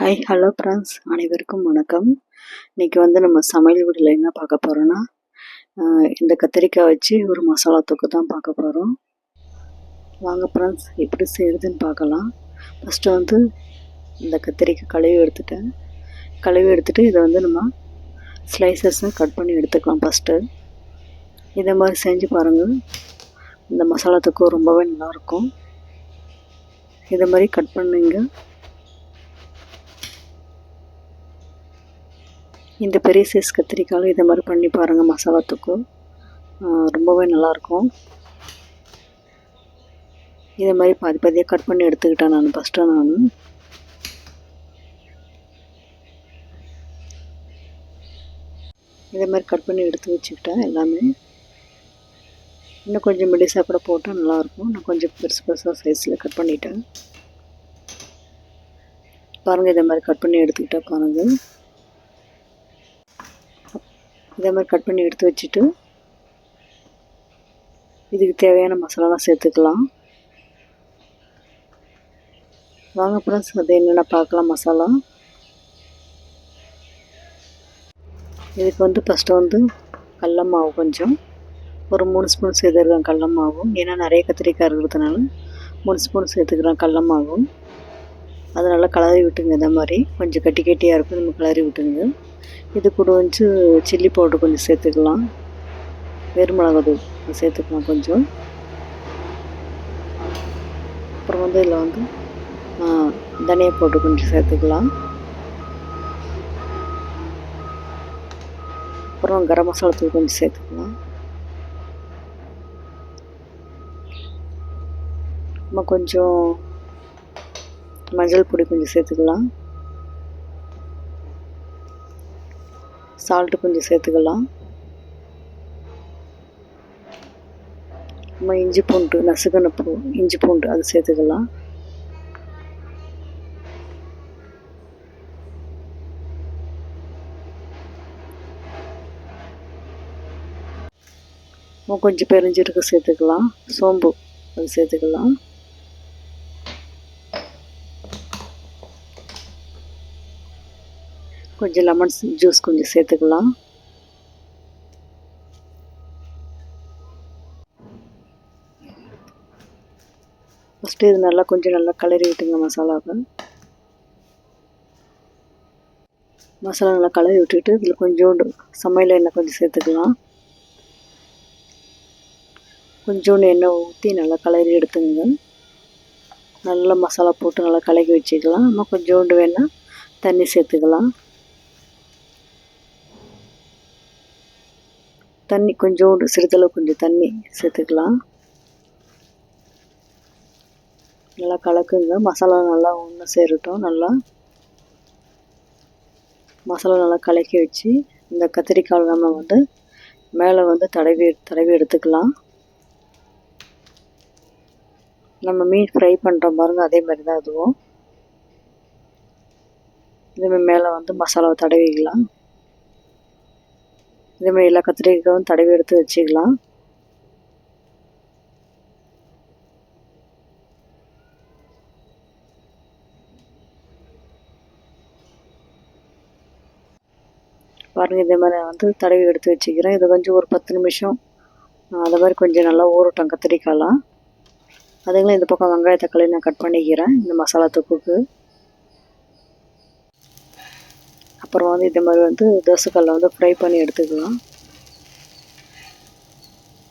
Hi hello friends அனைவருக்கும் வணக்கம். இன்றைக்கி வந்து நம்ம சமையல் வீடில் என்ன பார்க்க போகிறோன்னா இந்த கத்திரிக்காய் வச்சு ஒரு மசாலா தொக்கு தான் பார்க்க போகிறோம் வாங்க ஃப்ரெண்ட்ஸ் எப்படி செய்கிறதுன்னு பார்க்கலாம். ஃபஸ்ட்டு வந்து இந்த கத்திரிக்காய் கழுவி எடுத்துட்டேன். கழுவி எடுத்துகிட்டு இதை வந்து நம்ம ஸ்லைசஸ்ஸை கட் பண்ணி எடுத்துக்கலாம் ஃபஸ்ட்டு இதை மாதிரி செஞ்சு பாருங்கள் இந்த மசாலா தொக்கு ரொம்பவே நல்லாயிருக்கும் இதை மாதிரி கட் பண்ணிங்க. இந்த பெரிய சைஸ் கத்திரிக்காயில் இதை மாதிரி பண்ணி பாருங்கள் மசாலாத்துக்கும் ரொம்பவே நல்லாயிருக்கும். இதை மாதிரி பாதி பாதியாக கட் பண்ணி எடுத்துக்கிட்டேன் நான். ஃபஸ்ட்டு நான். இதை மாதிரி கட் பண்ணி எடுத்து வச்சுக்கிட்டேன் எல்லாமே. இன்னும் கொஞ்சம் மெடிசாக கூட போட்டால் நல்லாயிருக்கும். நான் கொஞ்சம் பெருசு பெருசாக சைஸில் கட் பண்ணிட்டேன். பாருங்கள் இதை மாதிரி கட் பண்ணி எடுத்துக்கிட்டேன் பாருங்கள் இதே மாதிரி கட் பண்ணி எடுத்து வச்சுட்டு இதுக்கு தேவையான மசாலாலாம் சேர்த்துக்கலாம். வாங்க ஃப்ரெண்ட்ஸ் அது என்னென்ன பார்க்கலாம் மசாலா? இதுக்கு வந்து ஃபஸ்ட்டு வந்து கடல மாவு கொஞ்சம். ஒரு மூணு ஸ்பூன் சேர்த்துருக்கேன் கடல மாவு. ஏன்னா நிறைய கத்திரிக்காய் இருக்கிறதுனால மூணு ஸ்பூன் சேர்த்துக்கிறேன் கடல மாவு. அதை நல்லா கலரி விட்டுங்க இந்த மாதிரி. கொஞ்சம் கட்டி கட்டியாக இருக்கும் நம்ம கலரி விட்டுங்க இது கூட வந்து சில்லி பவுடர் கொஞ்சம் சேர்த்துக்கலாம். வெறுமிளகாத்தூள் சேர்த்துக்கலாம் கொஞ்சம். அப்புறம் வந்து இதில் வந்து தனியா பவுடர் கொஞ்சம் சேர்த்துக்கலாம். அப்புறம் கரம் மசாலா தூள் கொஞ்சம் சேர்த்துக்கலாம். நம்ம கொஞ்சம் மஞ்சள் பொடி கொஞ்சம் சேர்த்துக்கலாம். சால்ட்டு கொஞ்சம் சேர்த்துக்கலாம். நம்ம இஞ்சி பூண்டு நசுக்கன பூ இஞ்சி பூண்டு அது சேர்த்துக்கலாம். கொஞ்சம் பெருஞ்சிருக்கு சேர்த்துக்கலாம். சோம்பு அது சேர்த்துக்கலாம். கொஞ்சம் லெமன் ஜூஸ் கொஞ்சம் சேர்த்துக்கலாம். ஃபஸ்ட்டு இது நல்லா கொஞ்சம் நல்லா கலரி விட்டுங்க மசாலாவை. மசாலா நல்லா கலரி விட்டுட்டு இதில் கொஞ்சோண்டு சமையல் எண்ணெய் கொஞ்சம் சேர்த்துக்கலாம். கொஞ்சோண்டு எண்ணெய் ஊற்றி நல்லா கலரி எடுத்துங்க. நல்லா மசாலா போட்டு நல்லா கலக்கி வச்சுக்கலாம். நம்ம கொஞ்சோண்டு வேணால் தண்ணி சேர்த்துக்கலாம். தண்ணி கொஞ்சோண்டு சிறிதளவு கொஞ்சம் தண்ணி சேர்த்துக்கலாம். நல்லா கலக்குங்க. மசாலா நல்லா ஒன்று சேரட்டும் நல்லா. மசாலா நல்லா கலக்கி வச்சு இந்த கத்திரிக்காய் நம்ம வந்து மேலே வந்து தடவி தடவி எடுத்துக்கலாம். நம்ம மீன் ஃப்ரை பண்ணுற பாருங்க அதே மாதிரி தான் அதுவும் இதுமாதிரி மேலே வந்து மசாலாவை தடவிக்கலாம். இதேமாதிரி எல்லா கத்திரிக்காயும் தடவி எடுத்து வச்சுக்கலாம். பாருங்கள் இதே மாதிரி வந்து தடவி எடுத்து வச்சுக்கிறேன். இது கொஞ்சம் ஒரு பத்து நிமிஷம். அதை மாதிரி கொஞ்சம் நல்லா ஊறட்டும் கத்திரிக்காயெலாம். அதுங்களும் இந்த பக்கம் வெங்காய தக்காளி நான் கட் பண்ணிக்கிறேன் இந்த மசாலா தொப்புக்கு அப்புறம் வந்து இந்த மாதிரி வந்து தோசைக்கல்லை வந்து ஃப்ரை பண்ணி எடுத்துக்கலாம்.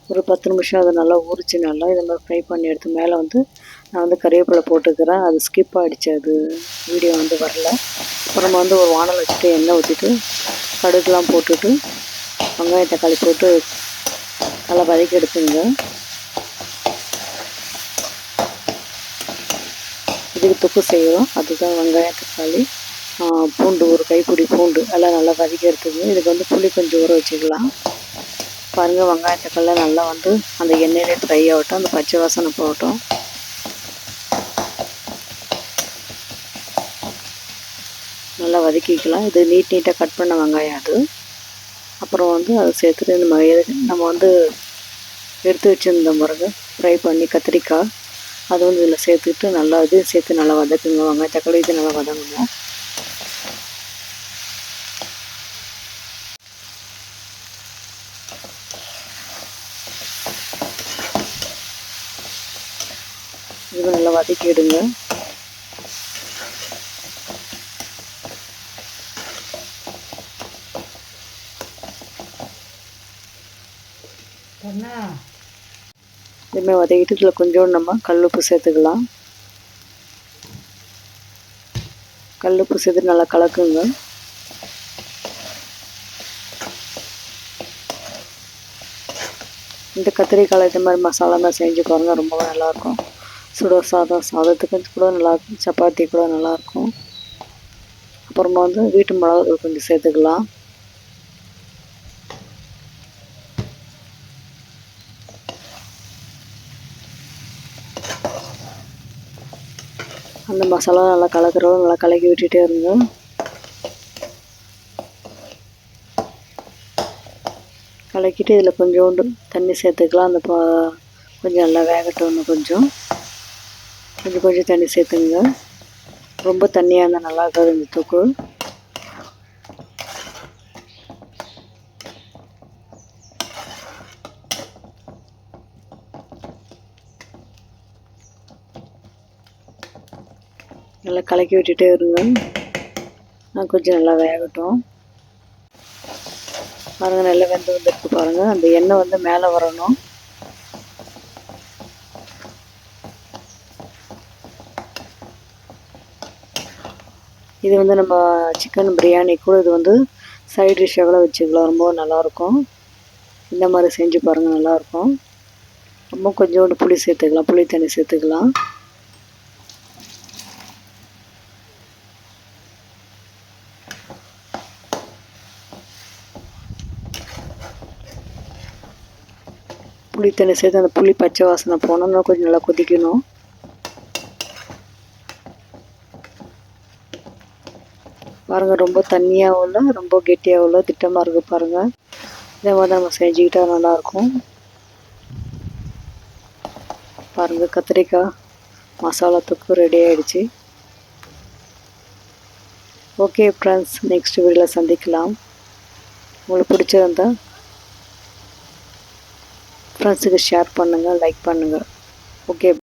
ஒரு பத்து நிமிஷம் அதை நல்லா ஊறிச்சு நல்லா இதை மாதிரி ஃப்ரை பண்ணி எடுத்து மேலே வந்து நான் வந்து கறிவேப்பிலை போட்டுக்கிறேன். அது ஸ்கிப் ஆகிடுச்சு அது வீடியோ வந்து வரல. அப்புறம் வந்து ஒரு வானல் வச்சுட்டு எண்ணெய் ஊற்றிட்டு கடுகுலாம் போட்டுட்டு வெங்காயம் தக்காளி போட்டு நல்லா வதக்கி எடுத்துங்க. இதுக்கு தொக்கு செய்கிறோம் அதுதான் வெங்காயம் தக்காளி. பூண்டு ஒரு கைப்பிடி பூண்டு எல்லாம் நல்லா வதக்கிறதுக்கு இதுக்கு வந்து புளி கொஞ்சம் ஊற வச்சுக்கலாம். பாருங்கள் வெங்காயத்துக்கெல்லாம் நல்லா வந்து அந்த எண்ணெயிலே ஃப்ரை ஆகட்டும் அந்த பச்சை வாசனை போகட்டும். நல்லா வதக்கிக்கலாம். இது நீட் நீட்டாக கட் பண்ண வெங்காயம் அது. அப்புறம் வந்து அதை சேர்த்துட்டு இந்த மாதிரி நம்ம வந்து எடுத்து வச்சுருந்த பிறகு ஃப்ரை பண்ணி கத்திரிக்காய் அது வந்து இதில் சேர்த்துக்கிட்டு நல்லா இது சேர்த்து நல்லா வதக்குங்க. வெங்காய தக்காளி இது நல்லா வதங்குங்க. நல்லா வதக்கிடுங்க இதுமாதிரி வதக்கிட்டு இதில் கொஞ்சோண்டு நம்ம கல்லுப்பு சேர்த்துக்கலாம். கல்லுப்பு சேர்த்து நல்லா கலக்குங்க. இந்த கத்திரிக்காய் இந்த மாதிரி மசாலாலாம் செஞ்சு பாருங்கள் ரொம்பவே நல்லாயிருக்கும் சுட சாதம் சாதத்துக்கு கூட நல்லா சப்பாத்தி கூட நல்லாயிருக்கும் அப்புறமா வந்து வீட்டு மிளகாத்தூள் கொஞ்சம் சேர்த்துக்கலாம். அந்த மசாலா நல்லா கலக்கிறோம் நல்லா கலக்கி விட்டுட்டே இருந்தோம் கலக்கிட்டு இதில் கொஞ்சோண்டு தண்ணி சேர்த்துக்கலாம். அந்த கொஞ்சம் நல்லா வேகட்டணும் கொஞ்சம். கொஞ்சம் கொஞ்சம் தண்ணி சேர்த்துங்க. ரொம்ப தண்ணியாக இருந்தால் நல்லா இருக்காது இந்த தொக்கு. நல்லா கலக்கி விட்டுட்டே இருங்க. நான் கொஞ்சம் நல்லா வேகட்டும். பாருங்கள் நல்லா வெந்து வந்துருக்கு பாருங்கள் அந்த எண்ணெய் வந்து மேலே வரணும். இது வந்து நம்ம சிக்கன் பிரியாணி கூட இது வந்து சைட் டிஷ்ஷாக கூட வச்சுக்கலாம். ரொம்ப நல்லாயிருக்கும். இந்த மாதிரி செஞ்சு பாருங்கள் நல்லாயிருக்கும். ரொம்ப கொஞ்சோண்டு புளி சேர்த்துக்கலாம். புளி தண்ணி சேர்த்துக்கலாம். புளி தண்ணி சேர்த்து அந்த புளி பச்சை வாசனை போனோம்னா கொஞ்சம் நல்லா கொதிக்கணும். பாருங்கள் ரொம்ப தண்ணியாகவும் இல்லை ரொம்ப கெட்டியாகவும் இல்லை. திட்டமாக இருக்குது பாருங்கள் இதே மாதிரி நம்ம செஞ்சுக்கிட்டால் நல்லாயிருக்கும். பாருங்கள் கத்திரிக்காய் மசாலா தொக்கு ரெடி ஆகிடுச்சு ஓகே ஃப்ரெண்ட்ஸ் நெக்ஸ்ட் வீடியோவில் சந்திக்கலாம். உங்களுக்கு பிடிச்சிருந்தா ஃப்ரெண்ட்ஸுக்கு ஷேர் பண்ணுங்கள் லைக் பண்ணுங்கள் ஓகே